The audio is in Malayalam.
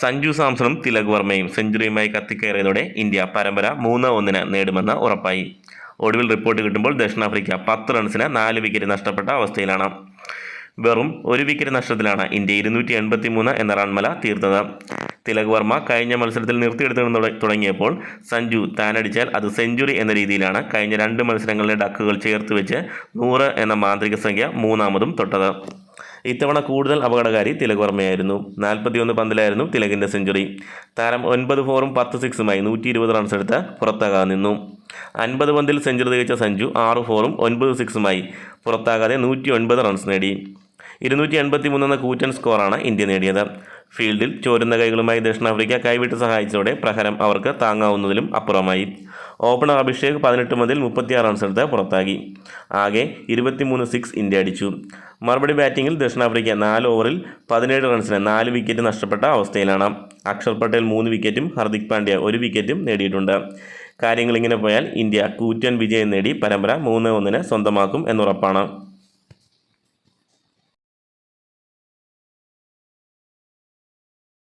സഞ്ജു സാംസണും തിലക് വർമ്മയും സെഞ്ചുറിയുമായി കത്തിക്കയറിയതോടെ ഇന്ത്യ പരമ്പര മൂന്ന് ഒന്നിന് നേടുമെന്ന് ഉറപ്പായി. ഒടുവിൽ റിപ്പോർട്ട് കിട്ടുമ്പോൾ ദക്ഷിണാഫ്രിക്ക പത്ത് റൺസിന് നാല് വിക്കറ്റ് നഷ്ടപ്പെട്ട അവസ്ഥയിലാണ്. വെറും ഒരു വിക്കറ്റ് നഷ്ടത്തിലാണ് ഇന്ത്യ ഇരുന്നൂറ്റി എൺപത്തി മൂന്ന് എന്ന റൺമല തീർത്തത്. തിലക് വർമ്മ കഴിഞ്ഞ മത്സരത്തിൽ നിർത്തിയെടുത്തു തുടങ്ങിയപ്പോൾ സഞ്ജു താനടിച്ചാൽ അത് സെഞ്ചുറി എന്ന രീതിയിലാണ് കഴിഞ്ഞ രണ്ട് മത്സരങ്ങളിലെ ഡക്കുകൾ ചേർത്ത് വെച്ച് നൂറ് എന്ന മാന്ത്രിക സംഖ്യ മൂന്നാമതും തൊട്ടത്. ഇത്തവണ കൂടുതൽ അപകടകാരി തിലക് വർമ്മയായിരുന്നു. നാൽപ്പത്തിയൊന്ന് പന്തിലായിരുന്നു തിലകിന്റെ സെഞ്ചുറി. താരം ഒൻപത് ഫോറും പത്ത് സിക്സുമായി നൂറ്റി ഇരുപത് റൺസ് എടുത്ത് പുറത്താകാതെ നിന്നു. അൻപത് പന്തിൽ സെഞ്ചുറി തികച്ച സഞ്ജു ആറ് ഫോറും ഒൻപത് സിക്സുമായി പുറത്താകാതെ നൂറ്റി ഒൻപത് റൺസ് നേടി. ഇരുന്നൂറ്റി എൺപത്തി മൂന്നെന്ന കൂറ്റൻ സ്കോറാണ് ഇന്ത്യ നേടിയത്. ഫീൽഡിൽ ചോരുന്ന കൈകളുമായി ദക്ഷിണാഫ്രിക്ക കൈവിട്ട് സഹായിച്ചതോടെ പ്രഹരം അവർക്ക് താങ്ങാവുന്നതിലും അപ്പുറമായി. ഓപ്പണർ അഭിഷേക് പതിനെട്ട് മുതൽ മുപ്പത്തിയാറ് റൺസ് എടുത്ത് പുറത്താക്കി. ആകെ ഇരുപത്തിമൂന്ന് സിക്സ് ഇന്ത്യ അടിച്ചു. മറുപടി ബാറ്റിംഗിൽ ദക്ഷിണാഫ്രിക്ക നാല് ഓവറിൽ പതിനേഴ് റൺസിന് നാല് വിക്കറ്റ് നഷ്ടപ്പെട്ട അവസ്ഥയിലാണ്. അക്ഷർ പട്ടേൽ മൂന്ന് വിക്കറ്റും ഹർദിക് പാണ്ഡ്യ ഒരു വിക്കറ്റും നേടിയിട്ടുണ്ട്. കാര്യങ്ങളിങ്ങനെ പോയാൽ ഇന്ത്യ കൂറ്റൻ വിജയം നേടി പരമ്പര മൂന്ന് ഒന്നിന് സ്വന്തമാക്കും എന്നുറപ്പാണ്.